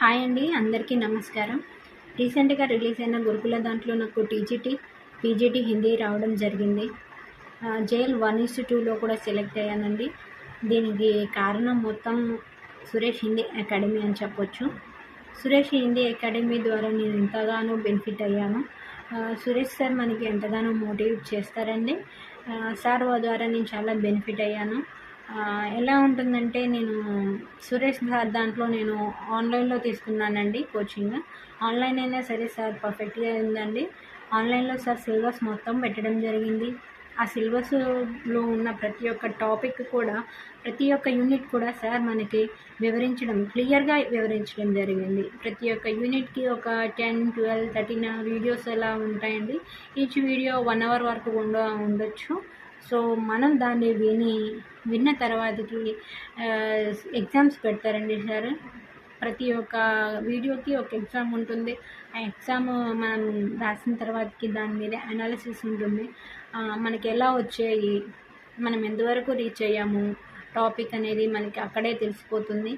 Hi అండి అందరికీ నమస్కారం. రీసెంట్గా రిలీజ్ అయిన గురుకుల దాంట్లో నాకు టీజీటీ పీజీటీ హిందీ రావడం జరిగింది. జైల్ వన్ ఇస్ టూలో కూడా సెలెక్ట్ అయ్యానండి. దీనికి కారణం మొత్తం సురేష్ హిందీ అకాడమీ అని చెప్పొచ్చు. సురేష్ హిందీ అకాడమీ ద్వారా నేను ఎంతగానో బెనిఫిట్ అయ్యాను. సురేష్ సార్ మనకి ఎంతగానో మోటివేట్ చేస్తారండి. సార్ ద్వారా నేను చాలా బెనిఫిట్ అయ్యాను. ఎలా ఉంటుందంటే నేను సురేష్ సార్ దాంట్లో నేను ఆన్లైన్లో తీసుకున్నానండి కోచింగ్. ఆన్లైన్ అయినా సరే సార్ పర్ఫెక్ట్గా ఉందండి. ఆన్లైన్లో సార్ సిలబస్ మొత్తం పెట్టడం జరిగింది. ఆ సిలబస్లో ఉన్న ప్రతి ఒక్క టాపిక్ కూడా ప్రతి ఒక్క యూనిట్ కూడా సార్ మనకి వివరించడం క్లియర్గా వివరించడం జరిగింది. ప్రతి ఒక్క యూనిట్కి ఒక టెన్ ట్వెల్వ్ థర్టీన్ వీడియోస్ ఎలా ఉంటాయండి ఈచ్ వీడియో వన్ అవర్ వరకు ఉండ ఉండొచ్చు. సో మనం దాన్ని విని విన్న తర్వాతకి ఎగ్జామ్స్ పెడతారండి సార్. ప్రతి ఒక్క వీడియోకి ఒక ఎగ్జామ్ ఉంటుంది. ఆ ఎగ్జామ్ మనం రాసిన తర్వాతకి దాని మీద అనాలిసిస్ ఉంటుంది. మనకి ఎలా వచ్చాయి? మనం ఎంతవరకు రీచ్ అయ్యాము? టాపిక్ అనేది మనకి అక్కడే తెలిసిపోతుంది.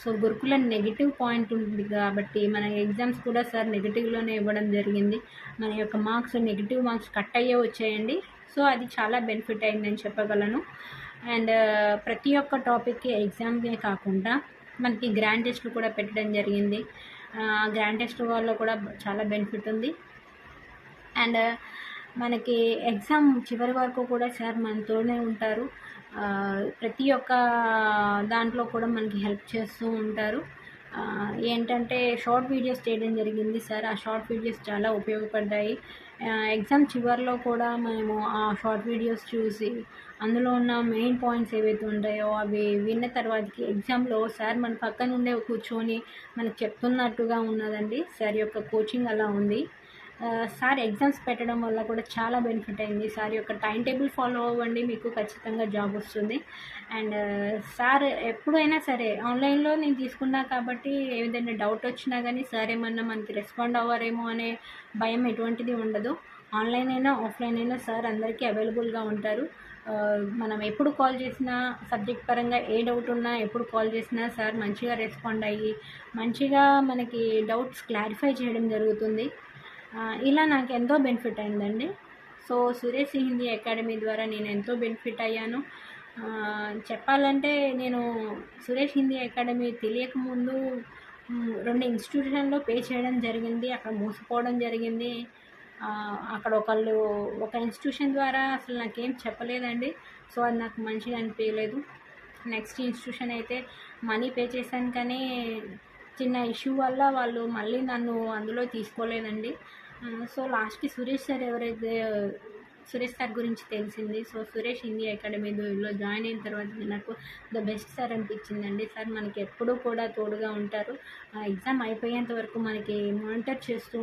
సో గురుకుల నెగిటివ్ పాయింట్ ఉంటుంది కాబట్టి మన ఎగ్జామ్స్ కూడా సార్ నెగిటివ్లోనే ఇవ్వడం జరిగింది. మన యొక్క మార్క్స్ నెగిటివ్ మార్క్స్ కట్ అయ్యే వచ్చాయండి. సో అది చాలా బెనిఫిట్ అయిందని చెప్పగలను. అండ్ ప్రతి ఒక్క టాపిక్కి ఎగ్జామ్కే కాకుండా మనకి గ్రాండ్ టెస్ట్లు కూడా పెట్టడం జరిగింది. గ్రాండ్ టెస్ట్ వల్ల కూడా చాలా బెనిఫిట్ ఉంది. అండ్ మనకి ఎగ్జామ్ చివరి వరకు కూడా సార్ మనతోనే ఉంటారు. ప్రతి ఒక్క దాంట్లో కూడా మనకి హెల్ప్ చేస్తూ ఉంటారు. ఏంటంటే షార్ట్ వీడియోస్ చేయడం జరిగింది సార్. ఆ షార్ట్ వీడియోస్ చాలా ఉపయోగపడ్డాయి. ఎగ్జామ్ చివరిలో కూడా మేము ఆ షార్ట్ వీడియోస్ చూసి అందులో ఉన్న మెయిన్ పాయింట్స్ ఏవైతే ఉంటాయో అవి విన్న తర్వాతకి ఎగ్జామ్లో సార్ మన పక్కనుండే కూర్చొని మనకు చెప్తున్నట్టుగా ఉన్నదండి. సార్ యొక్క కోచింగ్ అలా ఉంది. సార్ ఎగ్జామ్స్ పెట్టడం వల్ల కూడా చాలా బెనిఫిట్ అయింది. సార్ యొక్క టైం టేబుల్ ఫాలో అవ్వండి మీకు ఖచ్చితంగా జాబ్ వస్తుంది. అండ్ సార్ ఎప్పుడైనా సరే ఆన్లైన్లో నేను తీసుకున్నా కాబట్టి ఏదైనా డౌట్ వచ్చినా కానీ సార్ ఏమన్నా మనకి రెస్పాండ్ అవ్వరేమో అనే భయం ఎటువంటిది ఉండదు. ఆన్లైన్ అయినా ఆఫ్లైన్ అయినా సార్ అందరికీ అవైలబుల్గా ఉంటారు. మనం ఎప్పుడు కాల్ చేసినా సబ్జెక్ట్ పరంగా ఏ డౌట్ ఉన్నా ఎప్పుడు కాల్ చేసినా సార్ మంచిగా రెస్పాండ్ అయ్యి మంచిగా మనకి డౌట్స్ క్లారిఫై చేయడం జరుగుతుంది. ఇలా నాకు ఎంతో బెనిఫిట్ అయిందండి. సో సురేష్ హిందీ అకాడమీ ద్వారా నేను ఎంతో బెనిఫిట్ అయ్యాను. చెప్పాలంటే నేను సురేష్ హిందీ అకాడమీ తెలియకముందు రెండు ఇన్స్టిట్యూషన్లో పే చేయడం జరిగింది అక్కడ మూసిపోవడం జరిగింది. అక్కడ ఒకళ్ళు ఒక ఇన్స్టిట్యూషన్ ద్వారా అసలు నాకేం చెప్పలేదండి. సో అది నాకు మంచిగా అనిపించలేదు. నెక్స్ట్ ఇన్స్టిట్యూషన్ అయితే మనీ పే చేశాను కానీ చిన్న ఇష్యూ వల్ల వాళ్ళు మళ్ళీ నన్ను అందులో తీసుకోలేదండి. సో లాస్ట్కి సురేష్ సార్ ఎవరైతే సురేష్ సార్ గురించి తెలిసింది. సో సురేష్ హిందీ అకాడమీలో జాయిన్ అయిన తర్వాత నాకు ద బెస్ట్ సార్ అనిపించిందండి. సార్ మనకి ఎప్పుడూ కూడా తోడుగా ఉంటారు. ఆ ఎగ్జామ్ అయిపోయేంత వరకు మనకి మానిటర్ చేస్తూ